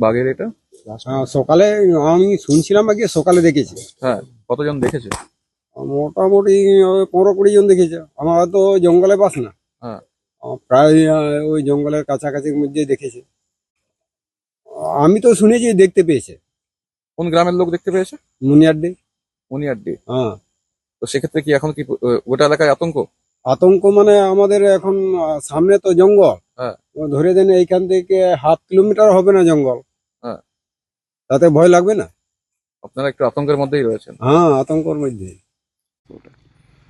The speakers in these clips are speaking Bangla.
বাঘের এটা? হ্যাঁ, সকালে আমি শুনছিলাম আগে সকালে দেখেছি। হ্যাঁ কতজন দেখেছে? মোটামুটি পনেরো কুড়ি জন দেখেছে। আমার তো জঙ্গলে বাস না। হ্যাঁ। প্রায় ওই জঙ্গলের কাছাকাছির মধ্যে দেখেছে। আমি তো শুনেছি দেখতে পেয়েছে। কোন গ্রামের লোক দেখতে পেয়েছে? মুনিয়ারডি মনিয়ারডি হ্যাঁ। তো সেক্ষেত্রে কি এখন কি গোটা এলাকায় আতঙ্ক? আতঙ্ক মানে আমাদের এখন সামনে তো জঙ্গল। হ্যাঁ। ধরে দেন এইখান থেকে হাফ কিলোমিটার হবে না জঙ্গল। তাতে ভয় লাগবে না। আপনারা একটু আতঙ্কের মধ্যেই রয়েছেন। হ্যাঁ আতঙ্কর মধ্যে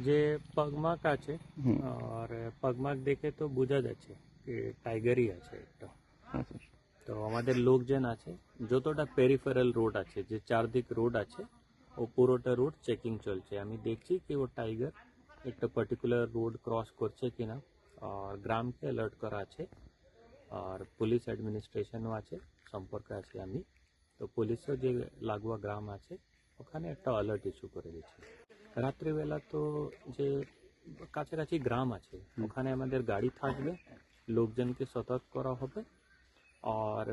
যে পগমাক আছে আর পগমাক দেখে তো বোঝা যাচ্ছে যে টাইগারই আছে একটা। তো আমাদের লোকজন আছে যতটা পেরিফেরাল রোড আছে যে চারদিক রোড আছে ও পুরোটা রোড চেকিং চলছে। আমি দেখছি কি ও টাইগার একটা পার্টিকুলার রোড ক্রস করছে কিনা আর গ্রামকে অ্যালার্ট করা আছে আর পুলিশ অ্যাডমিনিস্ট্রেশনও আছে সম্পর্কে আছে আমি। তো পুলিশও যে লাগোয়া গ্রাম আছে ওখানে একটা অ্যালার্ট ইস্যু করে দিচ্ছে রাত্রিবেলা তো যে কাছাকাছি গ্রাম আছে ওখানে আমাদের গাড়ি থাকবে লোকজনকে সতর্ক করা হবে। আর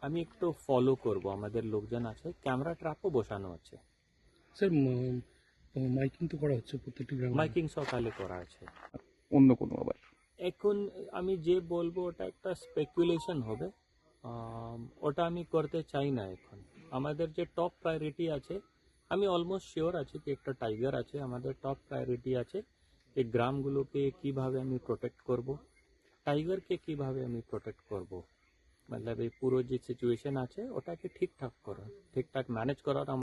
আমি একটু ফলো করব আমাদের লোকজন আছে ক্যামেরা ট্র্যাপও বসানো আছে। স্যার মাইকিং তো করা হচ্ছে প্রত্যেকটি গ্রামে। মাইকিং সকালে করা আছে। অন্য কোনো আবার? এখন আমি যে বলব ওটা একটা স্পেকুলেশন হবে। ওটা আমি করতে চাই না এখন। আমাদের যে টপ প্রায়োরিটি আছে, আমি অলমোস্ট শিওর আছি কি একটা টাইগার আছে, আমাদের টপ প্রায়োরিটি আছে এই গ্রামগুলোকে কীভাবে আমি প্রোটেক্ট করব টাইগারকে কীভাবে আমি প্রোটেক্ট করব। মানে এই পুরো যে সিচুয়েশন আছে, ওটাকে ঠিকঠাক করা ঠিকঠাক ম্যানেজ করার